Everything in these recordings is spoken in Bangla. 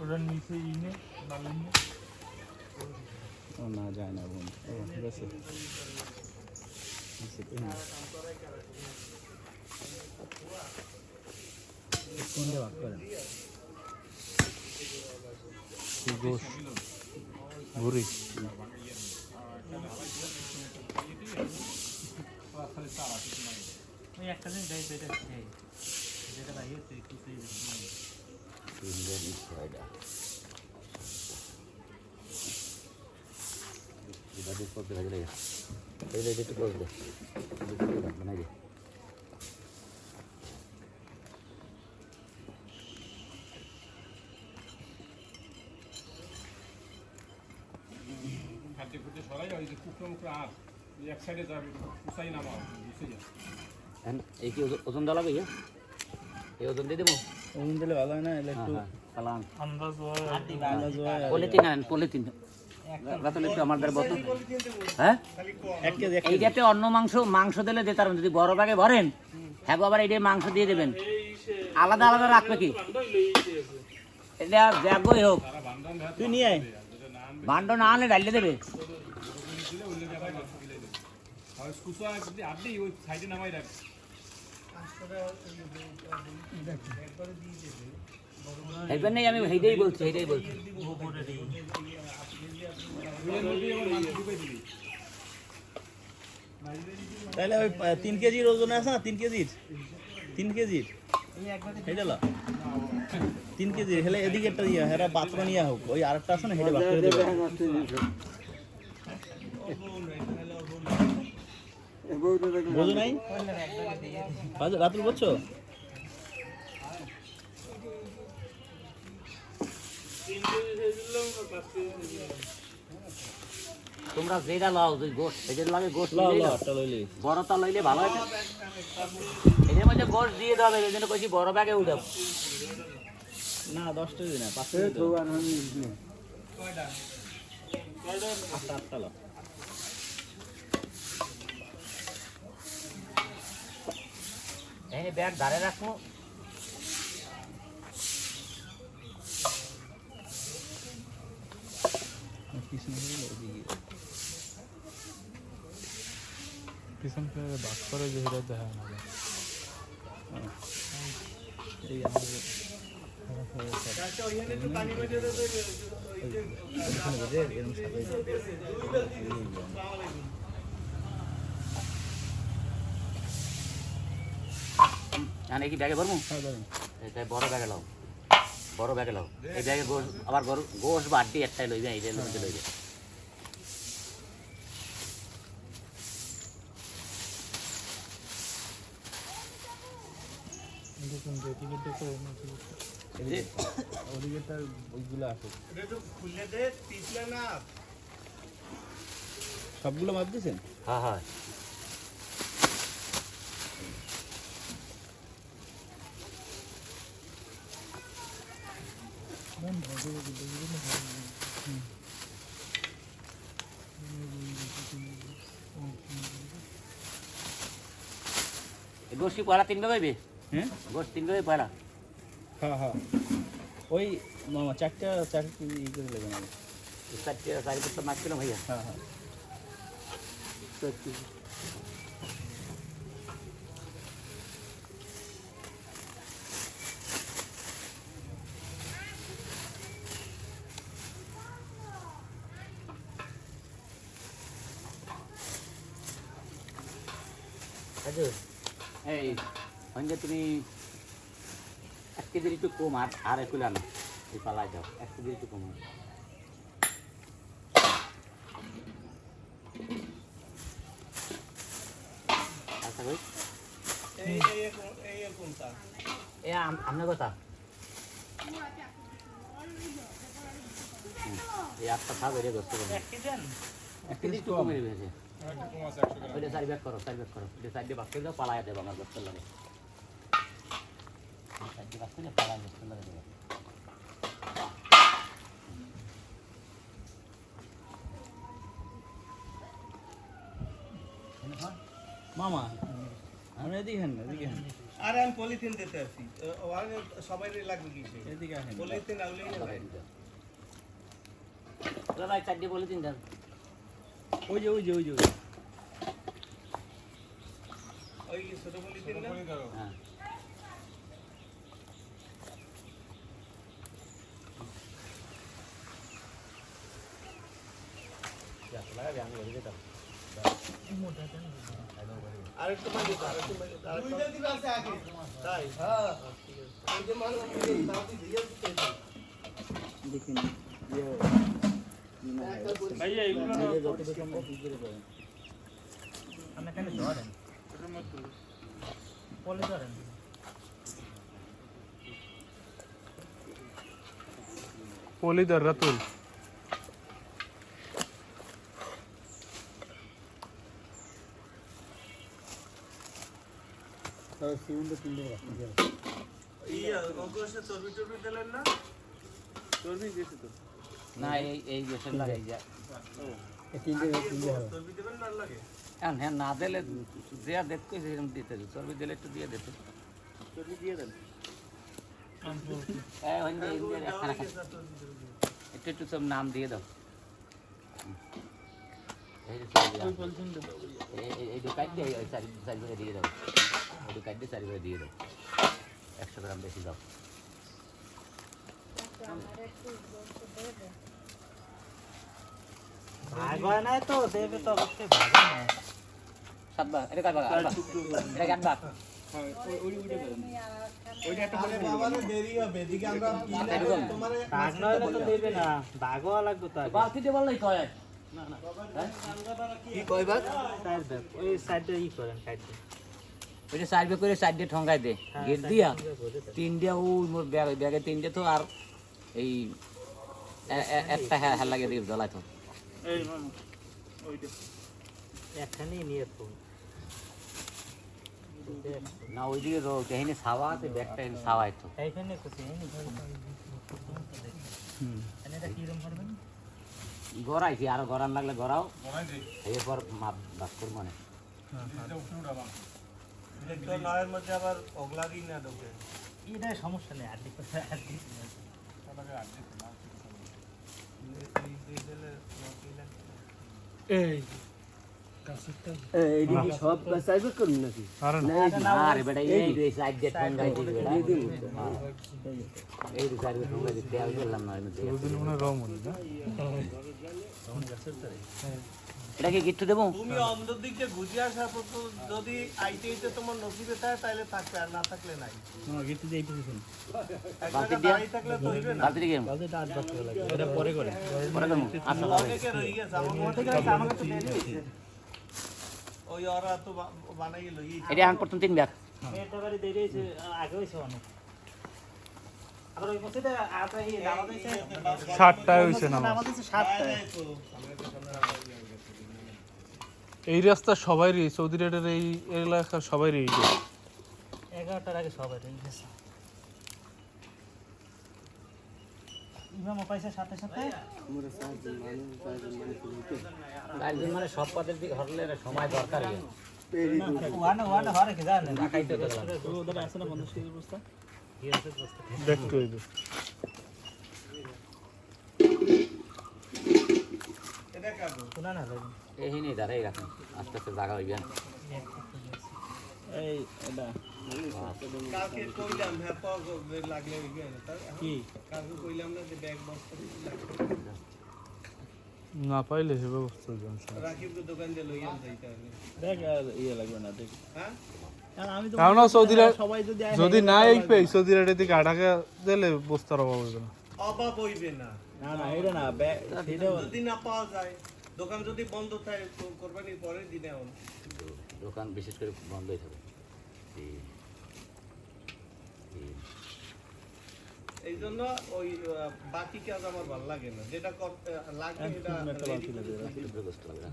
ওটার নিচে ইনে বালি নিয়ে ও না যায় না বোন ও ঠিক আছে নিচে, এই না। কোনটা ভাগ করেন গোস ঘুরি ওই একটা দিন যাই যেটা সেই যেটা লাগিয়েছে একটু ছয়টা এটা দিয়ে করতে লাগে রে একটু করে দে বানাই দে খাদ্য খুঁটে সরাই ওই যে কুকড়ো মুকড়ো এক সাইডে যাবে কুচাই নামা বুঝে যায় এই কি ওজন- দেওয়া ইয়ে? এই ওজন দিয়ে দেবো ওজন দিলে ভালো হয় না এলে একটু হ্যাঁ আন্দাজ হয় আন্দাজ হয় পলিথিন আনেন পলিথিন রাতুল একটু আমার দ্বারা বোতল হ্যাঁ অন্য মাংস মাংস দিলে দিতে পারবেন যদি বড় ব্যাগে ভরেন হ্যাঁ আবার এইটা মাংস দিয়ে দেবেন আলাদা আলাদা রাখবে কি এটা ব্যাগই হোক তুই নিয়ে আয় ভাণ্ড না আনলে ডালিয়ে দেবে আর কুচা যদি ওই সাইডে নামাই রাখ হেলবেন নেই আমি সেইটাই বলছি সেইটাই বলছি। তাহলে ওই আহ, তিন কেজির ওজন আছে না? তিন কেজির? তিন কেজির? হেঁটে ল। তিন কেজির হেলে এদিকে একটা ইয়ে হেরা বাথরুম নিয়ে হোক ওই আরেকটা আছে না হেঁটে বাথরুম দেবে। বোঝো নাই? রাতুল বলছো? তোমরা যেটা লও যে গোশ এদের লাগে গোশ লও। বড়টা লইলে ভালো হয় এদের মধ্যে গোশ দিয়ে দেবে এই জন্য কইছি বড় ব্যাগে উঠাবো না দশটা দিই না পাঁচটা। আটটা আটটা ল এই ব্যাগ ধারে রাখব পিছনে বাস করে যে হিরা দেখা। না এই আমাদের মানে কি ব্যাগে ভরবো? হ্যাঁ, এটা বড় ব্যাগে লাও। বড় ব্যাগে লাও। এই ব্যাগে গোশ আবার গরু গোশ বাড়তি একটাই লইবে মধ্যে লইবে দেখুন ওদিকে তার ওইগুলো আছে সবগুলো মাপ দিয়েছেন? হ্যাঁ হ্যাঁ। এই গোশ কি পয়লা তিন ভাবে হইবে হ্যাঁ গোশ তিন ভাবে পয়লা হ্যাঁ হ্যাঁ ওই মামা চারটা চারটে ই করে লেগে নেবে চারটে চারি বছর মাছ ছিল ভাইয়া হ্যাঁ হ্যাঁ রাজু এই সঙ্গে তুমি এক কেজির একটু কম আর আর একটু আনো এই পালাই যাও এক কেজির একটু কম। আচ্ছা কই? এ আমনে কথা। এই আটটা খাবে রে ধরতে পারবে এক কেজি একটু কমে ভেজে ওইটা চারি ব্যাগ করো চারি ব্যাগ করো। এটা চার দিয়ে করে দাও দেবো আমার গোস্তের লাগে। চার দিয়ে করে পালায় গোস্তের লাগে দেবো। মামা আমরা এদিকে হেন এদিকে হেন আরে আমি পলিথিন দিতে ওখানে সবাই লাগবে কি এদিকে পলিথিন আউলেই ভাই চারটে বলে দিন। ওই যে ওই যে ওই যে ওই যে। ওই ছোট পলিথিন না হ্যাঁ আরেকটু মাঝে আরেকটু মাঝে দুইটা দিবে আছে আগে তাই হ্যাঁ এই যে মানুষ দাঁতি দিয়ে দিতে দেখি না ইয়ে হয়। ভাইয়া এগুলো এই যে যতটুকু সম্ভব ই করে দেবেন। আপনি খালি ধরেন পলি ধরেন পলিদার রাতুল তাহলে সিউন্ডে তিনটে রাখতে হবে। ইয়া কংগ্রেসে চর্বি টর্বি দিলেন না চর্বি দিয়েছে তো না এই এই গ্যাসের লাগাই যা এই তিনটে তিনটে হবে চর্বি দিবেন না লাগে হ্যাঁ হ্যাঁ না দিলে যে দেখতে সেরকম দিতে দিই চর্বি দিলে একটু দিয়ে দিতে চর্বি দিয়ে দেন এই ওই যে- এই যে একখানা খালি। একটু একটু সব নাম দিয়ে দাও হুম। এই যে চর্বি ওই আছে। পলিথিনটা দাও এই- এই- এই দোকান দিয়ে ওই চারি চারি করে দিয়ে দাও ওই দোকান দিয়ে চারি করে দিয়ে দাও একশো গ্রাম বেশি দাও ভাগ হয় না তো দেবে তো অবশ্যই ভাগ? হয় এটা এটা হয় ওই ওই ঠঙ্গাই দে। গেট দিয়া? তিন দিয়া ও মোর ব্যাগ ব্যাগে তিন দিয়া তো আর এই একটা হ্যাঁ হ্যাঁ লাগে দিয়ে জ্বলাই তো। এই মামা ওইটা। একখানেই নিয়ে তো না ওই দিকে এখানে ছাওয়া আছে ব্যাগটা এখানে ছাওয়াই তো এইখানে কোথায়? এটা কিরম করবেন? গড়াইছি আরও গড়ান লাগলে গড়াও। এরপর মাপ বাস করব মানে মধ্যে আবার ওগলারই না ঢোকে। এটা সমস্যা নেই এইদিকে সব সাইজ করুন নাকি? আরে না না রে বেটা এই রে সাইড দিয়ে ঠঙ্গাই দিবি বেটা। হ্যাঁ। এই রে সাইড দিয়ে ঠঙ্গাই দিতে আমি বললাম না এমনি দিয়ে। ওদিন মনে হয় রং হলো না এটা কি কিচ্ছু দেবো তুমি অন্ধর দিক দিয়ে ঘুরে আসার পর যদি আইতে তোমার নসিবে থাকে তাহলে থাকবে আর না থাকলে নাই হ্যাঁ গেটে দিয়ে দিতেছেন এক বালতি দিয়া? থাকলে তো হইবে না বালতি দিকে কালকে আট বাজ করে লাগে এটা পরে করে পরে দেবো আচ্ছা অনেকে রয়ে গেছে আমার মনে হয় আমাকে তো দেরি হয়েছে ওই ওরা তো বা- বানাই লই এটা এখন প্রথম তিন ব্যাগ এটা বাড়ি দেরি হয়েছে আগে হয়েছে অনেক এই সাতটায় হয়েছে না নামাজ হয়েছে সাতটায় এই রাস্তা সবাইরই সৌদি আরবের এই এলাকা সবাইরই এই। এগারোটার আগে সবাই গেছে সাথে সাথে। মানে সব পদের দিকে হরলে সময় দরকার ওয়ানে ওয়ানে হরে কি জানেন দেখাইতে দেখলাম ওদের আছে না পঞ্চাশ কেজি বস্তা দেখতে হইবে এটা কাগজ শোনা না লাগবে এই নেই দাঁড়াই রাখেন। আস্তে আস্তে জায়গা হইবেন এই এটা কালকে কইলাম হ্যাঁ লাগলে হইবে না? কি? কালকে কইলাম না যে ব্যাগ বস্তা না পাইলে দোকান দিয়ে লইয়া যাইতে হবে। দেখ আর ইয়ে লাগবে না দেখ। হ্যাঁ? আর আমি তো কারণ সৌদি আরব- সবাই যদি যদি না এই পেয়ে সৌদি আরবের দিকে আটাকা দিলে বস্তার অভাব হইবে না। অভাব হইবে না। না না এটা না যদি না পাওয়া যায় দোকান যদি বন্ধ থাকে তো কোরবানির পরের দিনে দোকান বিশেষ করে বন্ধই থাকে। এই- জন্য ওই বাকি কাজ আমার ভালো লাগে না। যেটা করতে লাগে এটা কষ্ট লাগে না।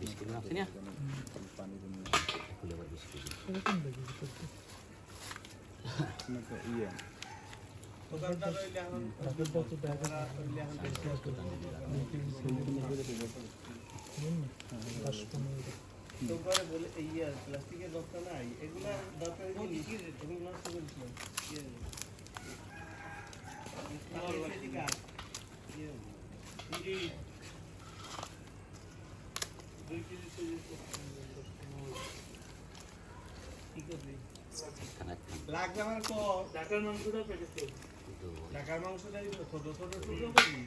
বিস্কুট না আছে না? খুলে বিস্কুট। ইয়ে। প্লাস্টিকের বস্তা নাই এগুলা দরকারি লাগবে মাংসটা পেটে মাংসটা এই ছোট ছোট টুকরো করবি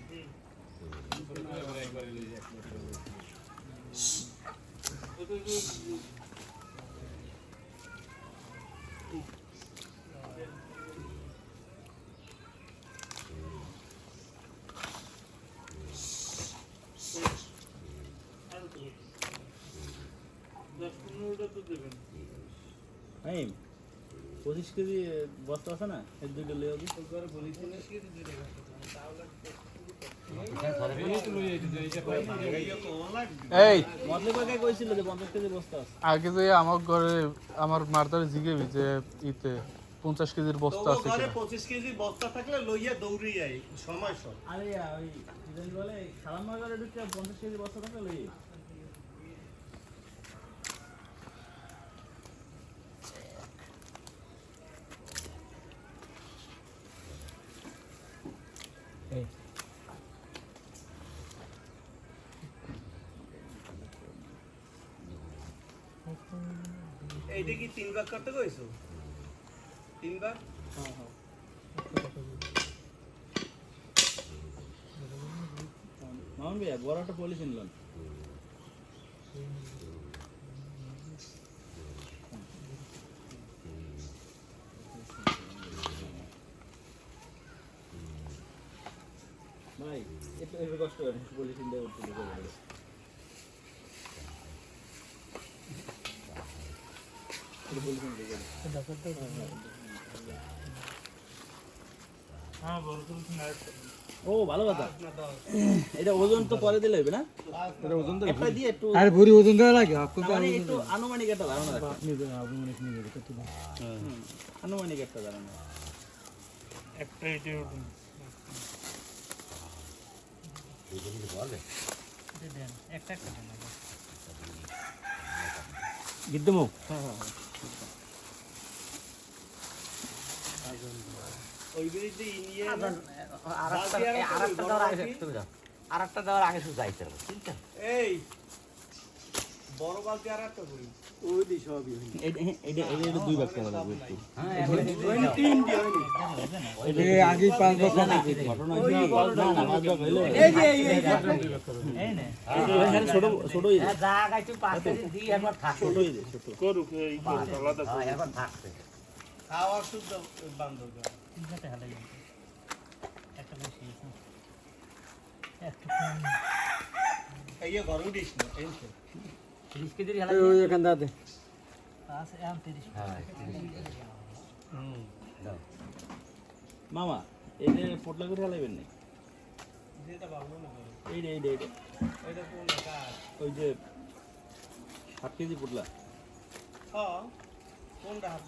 দশ পনেরোটা তো দেবেন এই পঁচিশ কেজি বস্তা আছে না? লিয়ে এই। কইছিল যে পঞ্চাশ কেজি বস্তা আছে। আগে যে আমার ঘরে আমার মারদারে জিগেবি যে ইতে পঞ্চাশ কেজির বস্তা আছে পঁচিশ কেজি বস্তা থাকলে লইয়া দৌড়ি যায় সময় সব। আরে ওই বলে সালাম পঞ্চাশ কেজি বস্তা থাকে লই এইটা কি তিন ভাগ করতে কইছো? তিন ভাগ? মামুন ভাইয়া বড় একটা পলিথিন নিলাম ভাই একটু একটু কষ্ট করেন পলিথিন দিয়ে উঠতে দিতে হবে একটু পলিথিন দিয়ে দেন। হ্যাঁ বড় করে ও ভালো কথা। এটা ওজন তো পরে দিলে হবে না? এটা ওজন তো একটা দিয়ে একটু আর ভরি ওজন দেওয়া লাগে? মানে একটু আনুমানিক একটা ধারণা আনুমানিক একটা ধারণা একটা এটি ইনিয়ে আর একটা দেওয়ার আগে শুধু যাইতে হবে আছে এই বড় বালতি আর একটা করি এটা এটা এটা এটা দুই ভাগ করা লাগবে একটু হ্যাঁ আগে পাঁচ বছর ঘটনা হইছে না, না, পাঁচ ভাগ হইলে এই নে এখানে ছোট ছোট হয়ে যা গাইছু পাঁচ কেজি একবার থাকছে ছোট হয়ে ছোট করুক এই করুক আলাদা হ্যাঁ, একবার থাকছে খাওয়া শুদ্ধ বান্ধব তিনটাতে হালাই একটা বেশি আছে এই ঘর উঠিস না টেনশন এখান দাদে হ্যাঁ মামা এটা পোটলা করে হালাইবেন না? এই রে এই রে এই কোন ওই যে সাত কেজি পোটলা। হ্যাঁ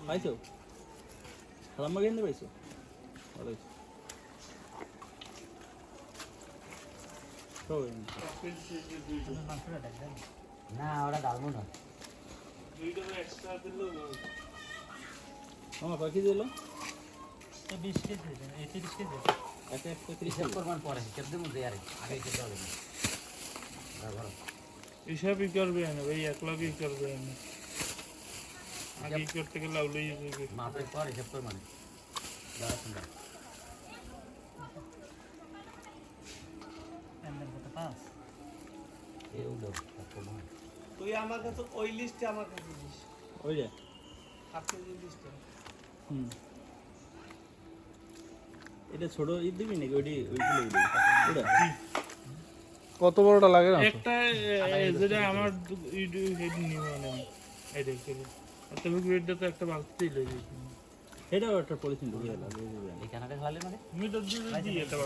পাইছো? সালাম মাগে পাইছো? ভালো হয়েছে। না ওরা ডালবো না। দুইটা এক্সট্রা দিলো বিশ কেজি তিরিশ কেজি। একটা একটা ত্রিশ করবার পরে হিসাব দেবো যে আরে আগে না ধরো হিসাবই করবে না ভাই এক লগেই করবে না আগে করতে গেলে আউলেই যাবে। মাপের পর হিসাব কর মানে। দাঁড়া শুনবা তুই আমার কাছে ওই লিস্টে আমার কাছে দিস। ওই রে হাফ কেজি লিস্টে হুম। এটা ছোট ঈদ দিবি নাকি? ওইটি ওইগুলো দিবি। ওটা কত বড়টা লাগে না? তো? একটা যেটা আমার হেড নিব না এই দেখে তবে গ্রেডটা তো একটা বালতি লেগে এটাও একটা পলিথিন ঢুকে গেল এই কানাডা খেলালে মানে? দিয়ে এটা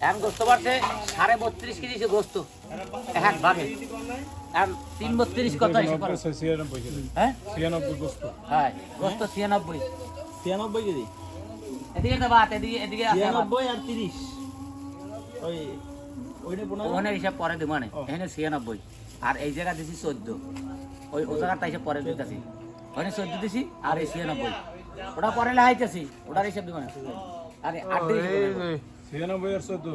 এখন গোস্ত বাড়ছে সাড়ে বত্রিশ কেজি সে গোস্ত। এক ভাগে এখন তিন বত্রিশ কত হ্যাঁ? ছিয়ানব্বই গোস্ত। হ্যাঁ গোস্ত ছিয়ানব্বই। ছিয়ানব্বই কেজি। এদিকে তো বাত এদিকে এদিকে ছিয়ানব্বই আর তিরিশ। ওই ওখানে হিসাব পরে দেবো মানে। এখানে ছিয়ানব্বই। আর এই জায়গা দিছি চোদ্দ। ওই ও জায়গাটা হিসাব পরে দিতেছি। ওখানে চোদ্দ দিছি আর এই ছিয়ানব্বই। ওটা পরে লাগাইতেছি ওটার হিসাব দিব না। আরে আট ছিয়ানব্বই আর চোদ্দ।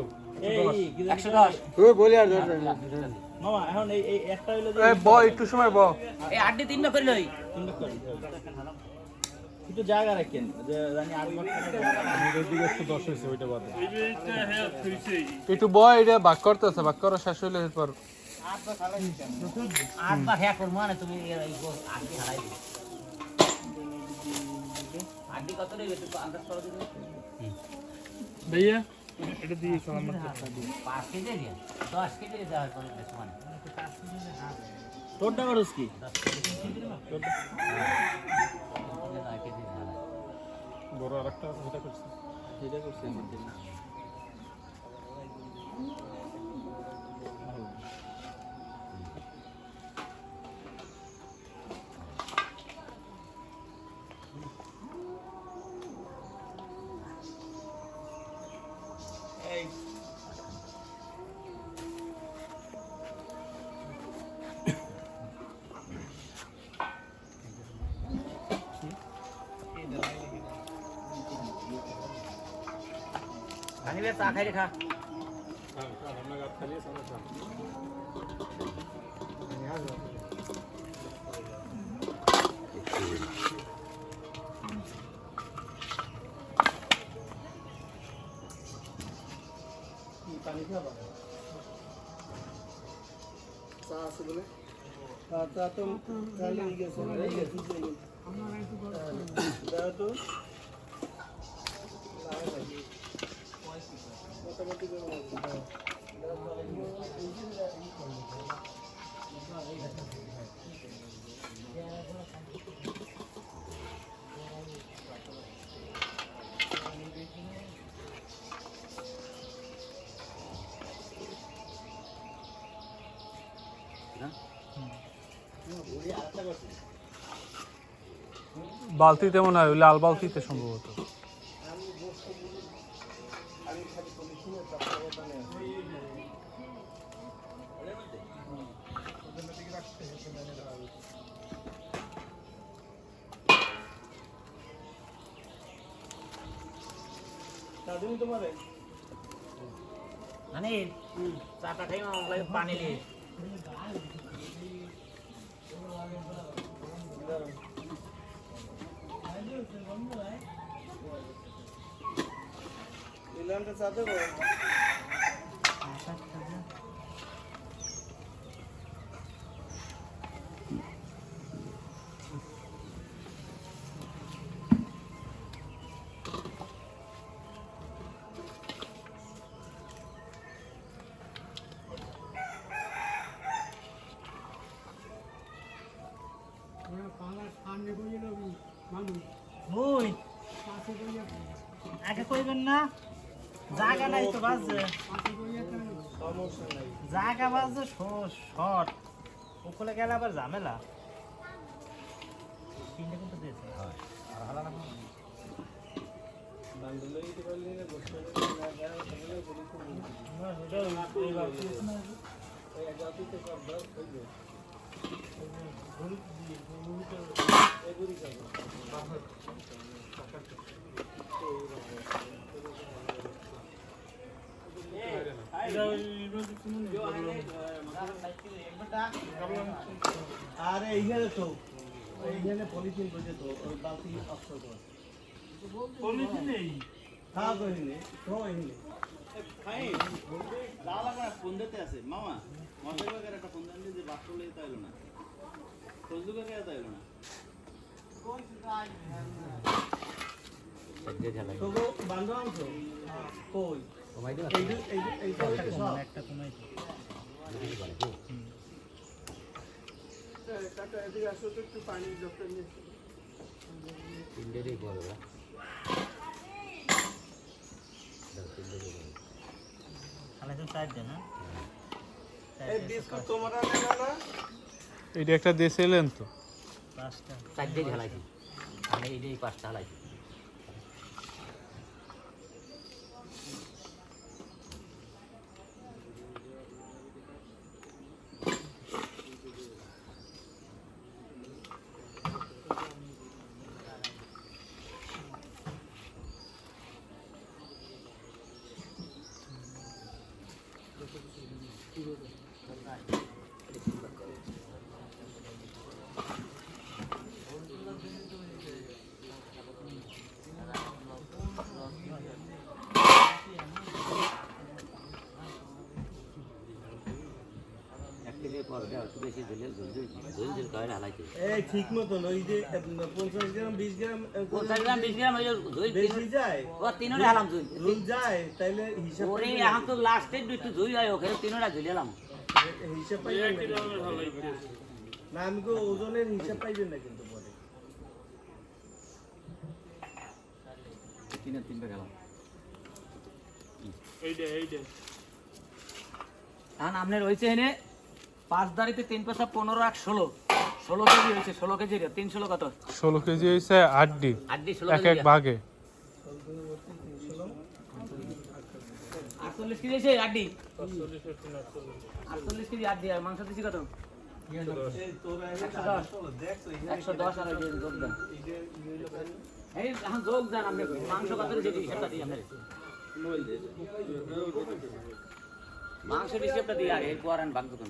একশো দশ। বলি আর মামা এখন এই এই একটা হইল একটু সময় ব। এই আট দিয়ে তিনটা করে লই। তিনটা করি। একটু জায়গা রাখেন জানি আট দিকে একটু দশ হয়েছে ওইটা বাদে। একটু ব এটা বাক করতেছে বাক করা শেষ হইলে এরপর হ্যাঁ মানে ভাইয়া? এটা দিয়ে আমার টাকা পাঁচ কেজি দিয়ে দশ কেজি দেওয়া করে বেশ মানে। তোরটা কি? বড় আর একটা ওটা করছে। এটা করছি सा खाली खा। सास बोले ता तुम खाली गए सोना रही गए तो বালতিতে মনে হয় লাল বালতিতে সম্ভবত। মানে চাটা খাই আমার পানি নিয়ে ওই না? জায়গা নাই তো বাজছে জায়গা বাজছে শর্ট। ওখানে গেলে আবার ঝামেলা। তিনটে কিন্তু দিয়েছে না, সেটা ওই- ওই বালতি- এটা ওই- এটা কোনো আরে এইখানে তো এইখানে পলিথিন করে তো ওই বালতি অক্ষর করে। পলিথিন নেই? হ্যাঁ কহিনি তো এহিনি খাই লাল ফোন দিতে আছে। মামা মশাই বাগের একটা ফোন দেন যে লইতে তাইলো না। ফজলু কাকে তাইলো না। তো গো বান্ধব আনছো? কই? এই যে- এই যে- এই যে একটা সব। একটা কমাই তিনটেরই বড় এই বিস্কুট তোমরা নেবে না এটা একটা দিয়েছিলেন তো চারটে ঢালাইছি আমি এই যে এই পাঁচটা ঢালাইছি এক কেজি পর দেওয়া একটু বেশি ঝুলে ঝুল ঝুল ঝুল ঝুল করে ঢালাইছি এই ঠিক মতন ওই যে পঞ্চাশ গ্রাম বিশ গ্রাম পঞ্চাশ গ্রাম বিশ গ্রাম ওই যে ঝুল বেশি যায় ও তিনটা ঢালাম ঝুল রুল যায় তাইলে হিসাব ওরে এখন তো লাস্টের দুইটু ঝুল হয় ওখানে তিনটা ঝুলালাম না। হিসাব পাইবেন না আমি কো ওজনের হিসাব পাইবেন না কিন্তু পরে তিনের তিনটা গেলাম এইটা এইটা এখন আপনার হয়েছে এনে পাঁচ দাঁড়িতে তিন পয়সা পনেরো এক ষোলো। ষোলো কেজি হয়েছে ষোলো কেজি তিন ষোলো কত? ষোলো কেজি হয়েছে আটটি আটটি ষোলো এক কেজি এক ভাগে। আটচল্লিশ কেজি হয়েছে আটচল্লিশ কেজি আর মাংস দিছি কত? একশো দশ। আর ওই যে যোগ দেন। এই এখন যোগ দেন আপনি। মাংস কত দিয়েছে হিসাবটা দিই আপনার মাংসের হিসাবটা দিই আর এরপর ভাগ দোকান